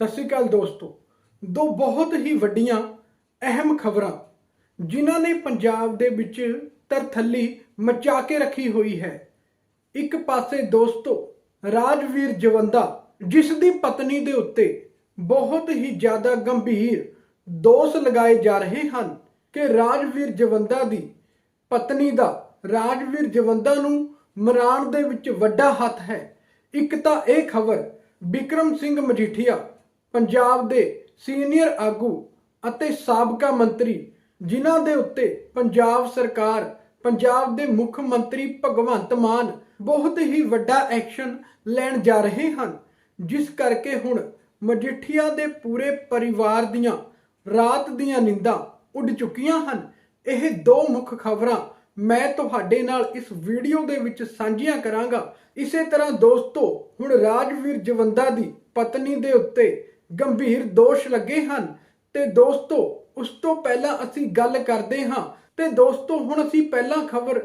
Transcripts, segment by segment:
ਸਤਿ ਸ਼੍ਰੀ ਅਕਾਲ ਦੋਸਤੋ। ਦੋ ਬਹੁਤ ਹੀ ਵੱਡੀਆਂ ਅਹਿਮ ਖਬਰਾਂ ਜਿਨ੍ਹਾਂ ਨੇ ਪੰਜਾਬ ਦੇ ਵਿੱਚ ਤਰਥੱਲੀ ਮਚਾ ਕੇ ਰੱਖੀ ਹੋਈ ਹੈ। ਇੱਕ ਪਾਸੇ ਦੋਸਤੋ, ਰਾਜਵੀਰ ਜਵੰਦਾ, ਜਿਸ ਦੀ ਪਤਨੀ ਦੇ ਉੱਤੇ ਬਹੁਤ ਹੀ ਜ਼ਿਆਦਾ ਗੰਭੀਰ ਦੋਸ਼ ਲਗਾਏ ਜਾ ਰਹੇ ਹਨ ਕਿ ਰਾਜਵੀਰ ਜਵੰਦਾ ਦੀ ਪਤਨੀ ਦਾ, ਰਾਜਵੀਰ ਜਵੰਦਾ ਨੂੰ ਮਰਾਣ ਦੇ ਵਿੱਚ ਵੱਡਾ ਹੱਥ ਹੈ। ਇੱਕ ਤਾਂ ਇਹ ਖਬਰ ਵਿਕਰਮ ਸਿੰਘ ਮਜੀਠੀਆ ਪੰਜਾਬ ਦੇ ਸੀਨੀਅਰ ਆਗੂ ਅਤੇ ਸਾਬਕਾ ਮੰਤਰੀ, ਜਿਨ੍ਹਾਂ ਦੇ ਉੱਤੇ ਪੰਜਾਬ ਸਰਕਾਰ, ਪੰਜਾਬ ਦੇ ਮੁੱਖ ਮੰਤਰੀ ਭਗਵੰਤ ਮਾਨ ਬਹੁਤ ਹੀ ਵੱਡਾ ਐਕਸ਼ਨ ਲੈਣ ਜਾ ਰਹੇ ਹਨ, ਜਿਸ ਕਰਕੇ ਹੁਣ ਮਜੀਠੀਆ ਦੇ ਪੂਰੇ ਪਰਿਵਾਰ ਦੀਆਂ ਰਾਤ ਦੀਆਂ ਨਿੰਦਾਂ ਉੱਡ ਚੁੱਕੀਆਂ ਹਨ। ਇਹ ਦੋ ਮੁੱਖ ਖਬਰਾਂ ਮੈਂ ਤੁਹਾਡੇ ਨਾਲ ਇਸ ਵੀਡੀਓ ਦੇ ਵਿੱਚ ਸਾਂਝੀਆਂ ਕਰਾਂਗਾ। ਇਸੇ ਤਰ੍ਹਾਂ ਦੋਸਤੋ, ਹੁਣ ਰਾਜਵੀਰ ਜਵੰਦਾ ਦੀ ਪਤਨੀ ਦੇ ਉੱਤੇ ਗੰਭੀਰ ਦੋਸ਼ ਲੱਗੇ ਹਨ। ਤੇ ਦੋਸਤੋ, ਉਸ ਤੋਂ ਪਹਿਲਾਂ ਅਸੀਂ ਗੱਲ ਕਰਦੇ ਹਾਂ। ਤੇ ਦੋਸਤੋ, ਹੁਣ ਅਸੀਂ ਪਹਿਲਾਂ ਖਬਰ,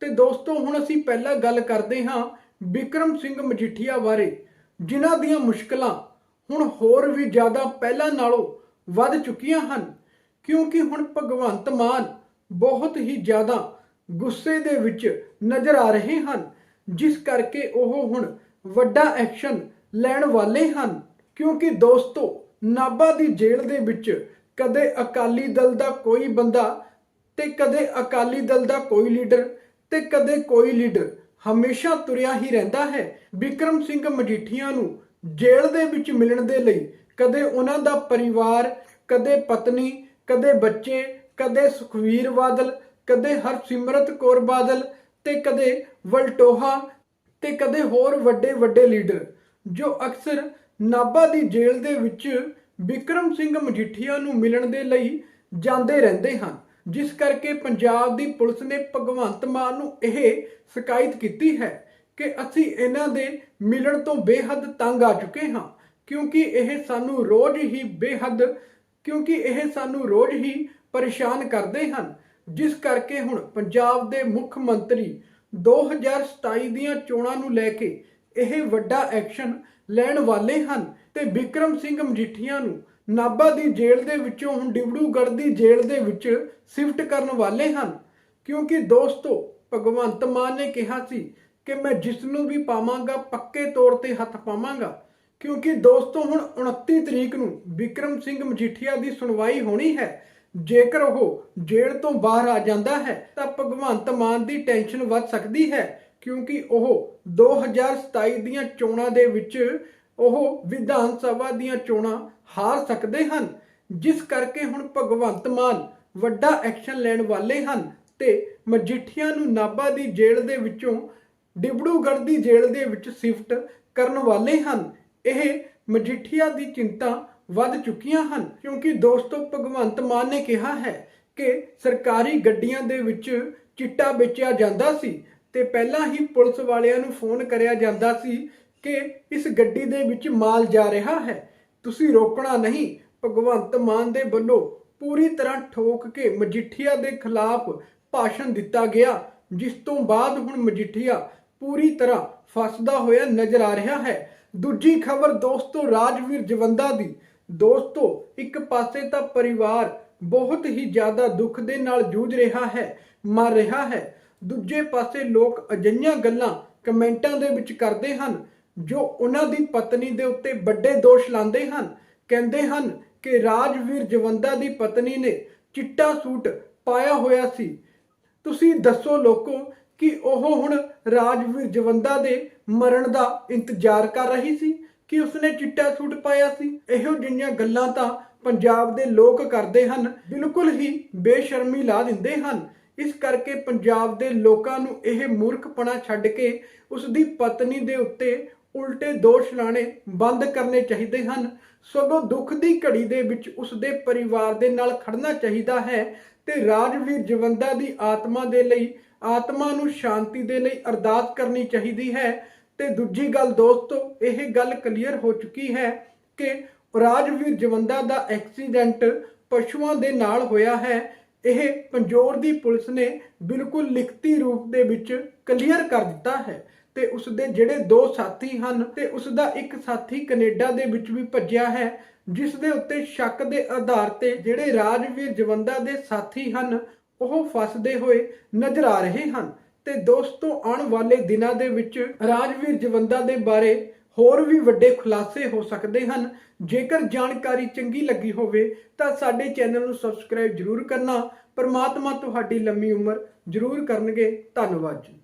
ਤੇ ਦੋਸਤੋ, ਹੁਣ ਅਸੀਂ ਪਹਿਲਾਂ ਗੱਲ ਕਰਦੇ ਹਾਂ ਵਿਕਰਮ ਸਿੰਘ ਮਜੀਠੀਆ ਬਾਰੇ, ਜਿਨ੍ਹਾਂ ਦੀਆਂ ਮੁਸ਼ਕਲਾਂ ਹੁਣ ਹੋਰ ਵੀ ਜ਼ਿਆਦਾ ਪਹਿਲਾਂ ਨਾਲੋਂ ਵੱਧ ਚੁੱਕੀਆਂ ਹਨ। ਕਿਉਂਕਿ ਹੁਣ ਭਗਵੰਤ ਮਾਨ ਬਹੁਤ ਹੀ ਜ਼ਿਆਦਾ ਗੁੱਸੇ ਦੇ ਵਿੱਚ ਨਜ਼ਰ ਆ ਰਹੇ ਹਨ, ਜਿਸ ਕਰਕੇ ਉਹ ਹੁਣ ਵੱਡਾ ਐਕਸ਼ਨ ਲੈਣ ਵਾਲੇ ਹਨ। ਕਿਉਂਕਿ ਦੋਸਤੋ, ਨਾਭਾ ਦੀ ਜੇਲ੍ਹ ਦੇ ਵਿੱਚ ਕਦੇ ਅਕਾਲੀ ਦਲ ਦਾ ਕੋਈ ਬੰਦਾ ਤੇ ਕਦੇ ਅਕਾਲੀ ਦਲ ਦਾ ਕੋਈ ਲੀਡਰ ਤੇ ਕਦੇ ਕੋਈ ਲੀਡਰ ਹਮੇਸ਼ਾ ਤੁਰਿਆ ਹੀ ਰਹਿੰਦਾ ਹੈ। ਵਿਕਰਮ ਸਿੰਘ ਮਜੀਠੀਆ ਨੂੰ ਜੇਲ੍ਹ ਦੇ ਵਿੱਚ ਮਿਲਣ ਦੇ ਲਈ ਕਦੇ ਉਹਨਾਂ ਦਾ ਪਰਿਵਾਰ, ਕਦੇ ਪਤਨੀ, ਕਦੇ ਬੱਚੇ, ਕਦੇ ਸੁਖਵੀਰ ਬਾਦਲ, ਕਦੇ ਹਰਸਿਮਰਤ ਕੌਰ ਬਾਦਲ ਤੇ ਕਦੇ ਵਲਟੋਹਾ ਤੇ ਕਦੇ ਹੋਰ ਵੱਡੇ ਵੱਡੇ ਲੀਡਰ ਜੋ ਅਕਸਰ ਨਾਭਾ ਦੀ ਜੇਲ੍ਹ ਦੇ ਵਿੱਚ ਵਿਕਰਮ ਸਿੰਘ ਮਜੀਠੀਆ ਨੂੰ ਮਿਲਣ ਦੇ ਲਈ ਜਾਂਦੇ ਰਹਿੰਦੇ ਹਨ, ਜਿਸ ਕਰਕੇ ਪੰਜਾਬ ਦੀ ਪੁਲਿਸ ਨੇ ਭਗਵੰਤ ਮਾਨ ਨੂੰ ਇਹ ਸ਼ਿਕਾਇਤ ਕੀਤੀ ਹੈ ਕਿ ਅਸੀਂ ਇਹਨਾਂ ਦੇ ਮਿਲਣ ਤੋਂ ਬੇਹੱਦ ਤੰਗ ਆ ਚੁੱਕੇ ਹਾਂ, ਕਿਉਂਕਿ ਇਹ ਸਾਨੂੰ ਰੋਜ਼ ਹੀ ਬੇਹੱਦ, ਕਿਉਂਕਿ ਇਹ ਸਾਨੂੰ ਰੋਜ਼ ਹੀ ਪਰੇਸ਼ਾਨ ਕਰਦੇ ਹਨ, ਜਿਸ ਕਰਕੇ ਹੁਣ ਪੰਜਾਬ ਦੇ ਮੁੱਖ ਮੰਤਰੀ 2027 ਦੀਆਂ ਚੋਣਾਂ ਨੂੰ ਲੈ ਕੇ ਇਹ ਵੱਡਾ ਐਕਸ਼ਨ ਲੈਣ ਵਾਲੇ ਹਨ ਤੇ ਵਿਕਰਮ ਸਿੰਘ ਮਜੀਠੀਆ ਨੂੰ ਨਾਭਾ ਦੀ ਜੇਲ੍ਹ ਦੇ ਵਿੱਚੋਂ ਹੁਣ ਡਿਬੜੂਗੜ੍ਹ ਦੀ ਜੇਲ੍ਹ ਦੇ ਵਿੱਚ ਸ਼ਿਫਟ ਕਰਨ ਵਾਲੇ ਹਨ। ਕਿਉਂਕਿ ਦੋਸਤੋ, ਭਗਵੰਤ ਮਾਨ ਨੇ ਕਿਹਾ ਸੀ ਕਿ ਮੈਂ ਜਿਸ ਨੂੰ ਵੀ ਪਾਵਾਂਗਾ, ਪੱਕੇ ਤੌਰ ਤੇ ਹੱਥ ਪਾਵਾਂਗਾ। ਕਿਉਂਕਿ ਦੋਸਤੋ, ਹੁਣ 29 ਤਰੀਕ ਨੂੰ ਵਿਕਰਮ ਸਿੰਘ ਮਜੀਠੀਆ ਦੀ ਸੁਣਵਾਈ ਹੋਣੀ ਹੈ। ਜੇਕਰ ਉਹ ਜੇਲ੍ਹ ਤੋਂ ਬਾਹਰ ਆ ਜਾਂਦਾ ਹੈ, ਤਾਂ ਭਗਵੰਤ ਮਾਨ ਦੀ ਟੈਨਸ਼ਨ ਵੱਧ ਸਕਦੀ ਹੈ। ਕਿਉਂਕਿ ਉਹ 2027 ਦੀਆਂ ਚੋਣਾਂ ਦੇ ਵਿੱਚ ਉਹ ਵਿਧਾਨ ਸਭਾ ਦੀਆਂ ਚੋਣਾਂ ਹਾਰ ਸਕਦੇ ਹਨ, ਜਿਸ ਕਰਕੇ ਹੁਣ ਭਗਵੰਤ ਮਾਨ ਵੱਡਾ ਐਕਸ਼ਨ ਲੈਣ ਵਾਲੇ ਹਨ ਤੇ ਮਜੀਠੀਆ ਨੂੰ ਨਾਭਾ ਦੀ ਜੇਲ੍ਹ ਦੇ ਵਿੱਚੋਂ ਡਿਬੜੂਗੜ੍ਹ ਦੀ ਜੇਲ੍ਹ ਦੇ ਵਿੱਚ ਸ਼ਿਫਟ ਕਰਨ ਵਾਲੇ ਹਨ। ਇਹ ਮਜੀਠੀਆ ਦੀ ਚਿੰਤਾ ਵੱਧ ਚੁੱਕੀਆਂ ਹਨ, ਕਿਉਂਕਿ ਦੋਸਤੋ, ਭਗਵੰਤ ਮਾਨ ਨੇ ਕਿਹਾ ਹੈ ਕਿ ਸਰਕਾਰੀ ਗੱਡੀਆਂ ਦੇ ਵਿੱਚ ਚਿੱਟਾ ਵੇਚਿਆ ਜਾਂਦਾ ਸੀ। ਤੇ ਪਹਿਲਾਂ ਹੀ ਪੁਲਿਸ ਵਾਲਿਆਂ ਨੂੰ ਫੋਨ ਕਰਿਆ ਜਾਂਦਾ ਸੀ ਕਿ ਇਸ ਗੱਡੀ ਦੇ ਵਿੱਚ ਮਾਲ ਜਾ ਰਿਹਾ ਹੈ। ਤੁਸੀਂ ਰੋਕਣਾ ਨਹੀਂ। ਭਗਵੰਤ ਮਾਨ ਦੇ ਵੱਲੋਂ ਪੂਰੀ ਤਰ੍ਹਾਂ ਠੋਕ ਕੇ ਮਜੀਠੀਆ ਦੇ ਖਿਲਾਫ ਭਾਸ਼ਣ ਦਿੱਤਾ ਗਿਆ, ਜਿਸ ਤੋਂ ਬਾਅਦ ਹੁਣ ਮਜੀਠੀਆ ਪੂਰੀ ਤਰ੍ਹਾਂ ਫਸਦਾ ਹੋਇਆ ਨਜ਼ਰ ਆ ਰਿਹਾ ਹੈ। ਦੂਜੀ ਖਬਰ ਦੋਸਤੋ, ਰਾਜਵੀਰ ਜਵੰਦਾ ਦੀ। ਦੋਸਤੋ, ਇੱਕ ਪਾਸੇ ਤਾਂ ਪਰਿਵਾਰ ਬਹੁਤ ਹੀ ਜ਼ਿਆਦਾ ਦੁੱਖ ਦੇ ਨਾਲ ਜੂਝ ਰਿਹਾ ਹੈ, ਮਰ ਰਿਹਾ ਹੈ। ਦੂਜੇ ਪਾਸੇ ਲੋਕ ਅਜਿਹੀਆਂ ਗੱਲਾਂ ਕਮੈਂਟਾਂ ਦੇ ਵਿੱਚ ਕਰਦੇ ਹਨ, ਜੋ ਉਹਨਾਂ ਦੀ ਪਤਨੀ ਦੇ ਉੱਤੇ ਵੱਡੇ ਦੋਸ਼ ਲਾਉਂਦੇ ਹਨ। ਕਹਿੰਦੇ ਹਨ ਕਿ ਰਾਜਵੀਰ ਜਵੰਦਾ ਦੀ ਪਤਨੀ ਨੇ ਚਿੱਟਾ ਸੂਟ ਪਾਇਆ ਹੋਇਆ ਸੀ। ਤੁਸੀਂ ਦੱਸੋ ਲੋਕੋ ਕਿ ਉਹ ਹੁਣ ਰਾਜਵੀਰ ਜਵੰਦਾ ਦੇ ਮਰਨ ਦਾ ਇੰਤਜ਼ਾਰ ਕਰ ਰਹੀ ਸੀ? ਕਿ ਉਸਨੇ ਚਿੱਟਾ ਸੂਟ ਪਾਇਆ ਸੀ? ਇਹੋ ਜਿਹੀਆਂ ਗੱਲਾਂ ਤਾਂ ਪੰਜਾਬ ਦੇ ਲੋਕ ਕਰਦੇ ਹਨ, ਬਿਲਕੁਲ ਹੀ ਬੇਸ਼ਰਮੀ ਲਾ ਦਿੰਦੇ ਹਨ। ਇਸ ਕਰਕੇ ਪੰਜਾਬ ਦੇ ਲੋਕਾਂ ਨੂੰ ਇਹ ਮੂਰਖਪਣਾ ਛੱਡ ਕੇ ਉਸ ਦੀ ਪਤਨੀ ਦੇ ਉੱਤੇ ਉਲਟੇ ਦੋਸ਼ ਲਾਣੇ ਬੰਦ ਕਰਨੇ ਚਾਹੀਦੇ ਹਨ। ਸਗੋਂ ਦੁੱਖ ਦੀ ਘੜੀ ਦੇ ਵਿੱਚ ਉਸ ਦੇ ਪਰਿਵਾਰ ਦੇ ਨਾਲ ਖੜਨਾ ਚਾਹੀਦਾ ਹੈ ਤੇ ਰਾਜਵੀਰ ਜਵੰਦਾ ਦੀ ਆਤਮਾ ਦੇ ਲਈ, ਆਤਮਾ ਨੂੰ ਸ਼ਾਂਤੀ ਦੇ ਲਈ ਅਰਦਾਸ ਕਰਨੀ ਚਾਹੀਦੀ ਹੈ। ਤੇ ਦੂਜੀ ਗੱਲ ਦੋਸਤੋ, ਇਹ ਗੱਲ ਕਲੀਅਰ ਹੋ ਚੁੱਕੀ ਹੈ ਕਿ ਰਾਜਵੀਰ ਜਵੰਦਾ ਦਾ ਐਕਸੀਡੈਂਟ ਪਸ਼ੂਆਂ ਦੇ ਨਾਲ ਹੋਇਆ ਹੈ। ਇਹ ਪੰਜੋਰ ਦੀ ਪੁਲਿਸ ਨੇ ਬਿਲਕੁਲ ਲਿਖਤੀ ਰੂਪ ਦੇ ਵਿੱਚ ਕਲੀਅਰ ਕਰ ਦਿੱਤਾ ਹੈ ਤੇ ਉਸ ਦੇ ਜਿਹੜੇ ਦੋ ਸਾਥੀ ਹਨ ਤੇ ਉਸ ਦਾ ਇੱਕ ਸਾਥੀ ਕੈਨੇਡਾ ਦੇ ਵਿੱਚ ਵੀ ਭੱਜਿਆ ਹੈ, ਜਿਸ ਦੇ ਉੱਤੇ ਸ਼ੱਕ ਦੇ ਆਧਾਰ ਤੇ ਜਿਹੜੇ ਰਾਜਵੀਰ ਜਵੰਦਾ ਦੇ ਸਾਥੀ ਹਨ, ਉਹ ਫਸਦੇ ਹੋਏ ਨਜ਼ਰ ਆ ਰਹੇ ਹਨ ਤੇ ਦੋਸਤੋ, ਆਉਣ ਵਾਲੇ ਦਿਨਾਂ ਦੇ ਵਿੱਚ ਰਾਜਵੀਰ ਜਵੰਦਾ ਦੇ ਬਾਰੇ ਹੋਰ ਵੀ ਵੱਡੇ ਖੁਲਾਸੇ ਹੋ ਸਕਦੇ ਹਨ। ਜੇਕਰ ਜਾਣਕਾਰੀ ਚੰਗੀ ਲੱਗੀ ਹੋਵੇ, ਤਾਂ ਸਾਡੇ ਚੈਨਲ ਨੂੰ ਸਬਸਕ੍ਰਾਈਬ ਜਰੂਰ ਕਰਨਾ। ਪਰਮਾਤਮਾ ਤੁਹਾਡੀ ਲੰਮੀ ਉਮਰ ਜਰੂਰ ਕਰਨਗੇ। ਧੰਨਵਾਦ ਜੀ।